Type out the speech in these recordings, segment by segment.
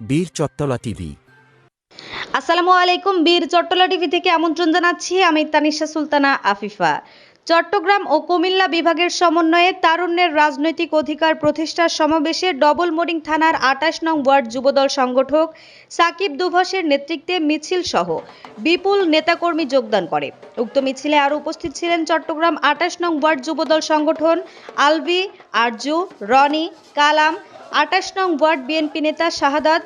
বীর চত্তলা টিভি। আসসালামু আলাইকুম, বীর চট্টলা টিভি থেকে আমন্ত্রণ জানাচ্ছি আমি তানিশা সুলতানা আফিফা। চট্টগ্রাম ও কুমিল্লা বিভাগের সমন্বয়ে তারুণ্যের রাজনৈতিক অধিকার প্রতিষ্ঠার সমাবেশে ডবল মোডিং থানার আটাশ নং ওয়ার্ড যুবদল সংগঠক সাকিব দুভাসের নেতৃত্বে মিছিল সহ বিপুল নেতাকর্মী যোগদান করে। উক্ত মিছিলে আরও উপস্থিত ছিলেন চট্টগ্রাম আটাশ নং ওয়ার্ড যুবদল সংগঠন আলভি আরজু, রনি, কালাম আটাশ নং ওয়ার্ড বিএনপি নেতা শাহাদাত,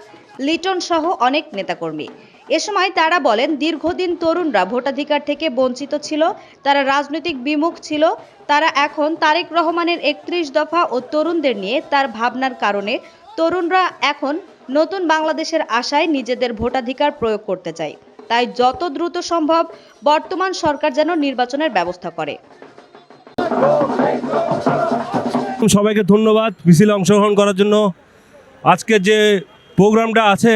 লিটন সহ অনেক নেতাকর্মী। এ সময় তারা বলেন, দীর্ঘদিন তরুণরা ভোটাধিকার থেকে বঞ্চিত ছিল, তারা রাজনৈতিক বিমুখ ছিল, তারা এখন তারেক রহমানের একত্রিশ দফা ও তরুণদের নিয়ে তার ভাবনার কারণে তরুণরা এখন নতুন বাংলাদেশের আশায় নিজেদের ভোটাধিকার প্রয়োগ করতে চায়। তাই যত দ্রুত সম্ভব বর্তমান সরকার যেন নির্বাচনের ব্যবস্থা করে। সবাইকে ধন্যবাদ। মিছিলে অংশগ্রহণ করার জন্য। আজকে যে প্রোগ্রামটা আছে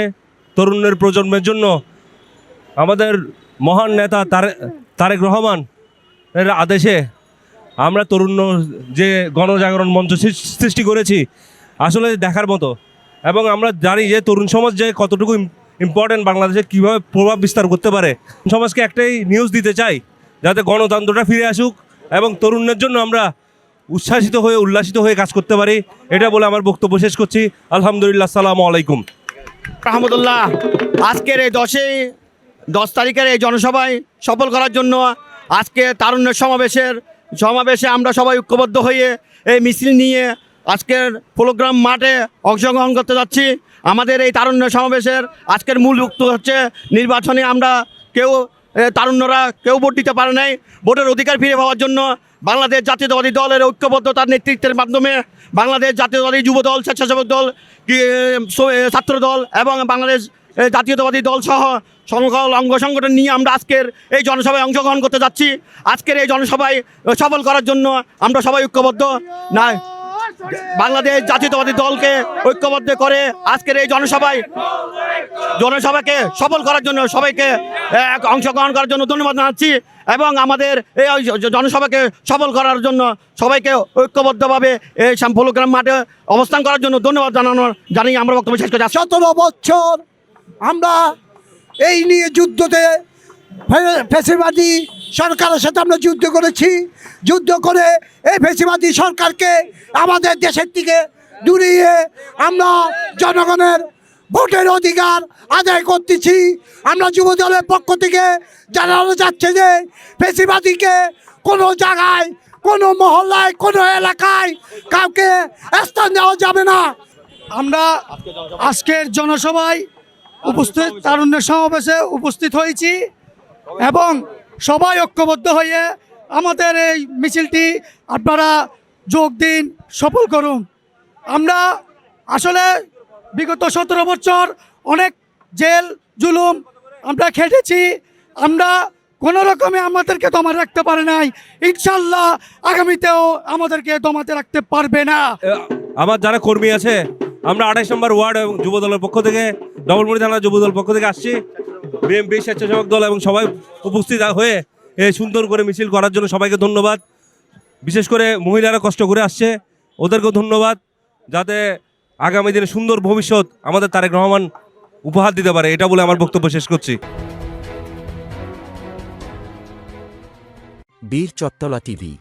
তরুণের প্রজন্মের জন্য, আমাদের মহান নেতা তারে তারেক রহমান এর আদেশে আমরা তরুণ যে গণজাগরণ মঞ্চ সৃষ্টি করেছি, আসলে দেখার মতো। এবং আমরা জানি যে তরুণ সমাজ যে কতটুকু ইম্পর্টেন্ট বাংলাদেশে কীভাবে প্রভাব বিস্তার করতে পারে। সমাজকে একটাই নিউজ দিতে চাই, যাতে গণতন্ত্রটা ফিরে আসুক এবং তরুণের জন্য আমরা উচ্ছ্বাসিত হয়ে, উল্লাসিত হয়ে কাজ করতে পারি। এটা বলে আমার বক্তব্য শেষ করছি। আলহামদুলিল্লাহ, সালামু আলাইকুম। রহমতুল্লাহ, আজকের এই দশই দশ তারিখের এই জনসভায় সফল করার জন্য আজকে তারুণ্য সমাবেশের, সমাবেশে আমরা সবাই ঐক্যবদ্ধ হয়ে এই মিছিল নিয়ে আজকের প্রোগ্রাম মাঠে অংশগ্রহণ করতে যাচ্ছি। আমাদের এই তারুণ্য সমাবেশের আজকের মূল বক্তব্য হচ্ছে, নির্বাচনে আমরা কেউ তারুণ্যরা কেউ ভোট দিতে পারে নাই। ভোটের অধিকার ফিরে পাওয়ার জন্য বাংলাদেশ জাতীয়তাবাদী দলের ঐক্যবদ্ধতার নেতৃত্বের মাধ্যমে বাংলাদেশ জাতীয়তাবাদী যুব দল, স্বেচ্ছাসেবক দল ছাত্র দল এবং বাংলাদেশ জাতীয়তাবাদী দল সহ অঙ্গ সংগঠন নিয়ে আমরা আজকের এই জনসভায় অংশগ্রহণ করতে যাচ্ছি। আজকের এই জনসভায় সফল করার জন্য আমরা সবাই ঐক্যবদ্ধ। না বাংলাদেশ জাতীয়তাবাদী দলকে ঐক্যবদ্ধ করে আজকের এই জনসভায় জনসভাকে সফল করার জন্য সবাইকে অংশগ্রহণ করার জন্য ধন্যবাদ জানাচ্ছি এবং আমাদের এই জনসভাকে সফল করার জন্য সবাইকে ঐক্যবদ্ধভাবে এই প্রোগ্রাম মাঠে অবস্থান করার জন্য ধন্যবাদ জানানোর, জানিয়ে আমরা বক্তব্য শেষ করছি। সতেরো বছর আমরা এই নিয়ে যুদ্ধতে ফেসিবাদী সরকারের সাথে আমরা যুদ্ধ করেছি। যুদ্ধ করে এই ফেসিবাদী সরকারকে আমাদের দেশের থেকে দূরিয়ে আমরা জনগণের ভোটের অধিকার আদায় করতেছি। আমরা যুব দলের পক্ষ থেকে জানানো যাচ্ছে যে ফেসিবাদীকে কোনো জায়গায়, কোনো মহল্লায়, কোনো এলাকায় কাউকে স্থান দেওয়া যাবে না। আমরা আজকের জনসভায় উপস্থিত, তারুণ্যের সমাবেশে উপস্থিত হয়েছি এবং সবাই ঐক্যবদ্ধ হয়ে আমাদের এই মিছিলটি আপনারা যোগ দিন, সফল করুন। আমরা আসলে বিগত সতেরো বছর অনেক জেল, জুলুম আমরা খেটেছি। আমরা কোনো রকমে আমাদেরকে দমা রাখতে পারে নাই। ইনশাল্লাহ আগামীতেও আমাদেরকে দমাতে রাখতে পারবে না। আমার যারা কর্মী আছে আমরা আঠাইশ নম্বর ওয়ার্ড এবং যুব দলের পক্ষ থেকে, ডবলমুড়ি থানা যুব দলের পক্ষ থেকে আসছি। বিএমপি স্বেচ্ছাসেবক দল এবং সবাই উপস্থিত হয়ে সুন্দর করে মিছিল করার জন্য সবাইকে ধন্যবাদ। বিশেষ করে মহিলারা কষ্ট করে আসছে, ওদেরকেও ধন্যবাদ যাতে আগামী দিনে সুন্দর ভবিষ্যৎ আমাদের তারেক রহমান উপহার দিতে পারে, এটা বলে আমার বক্তব্য শেষ করছি। বীর চত্তলা টিভি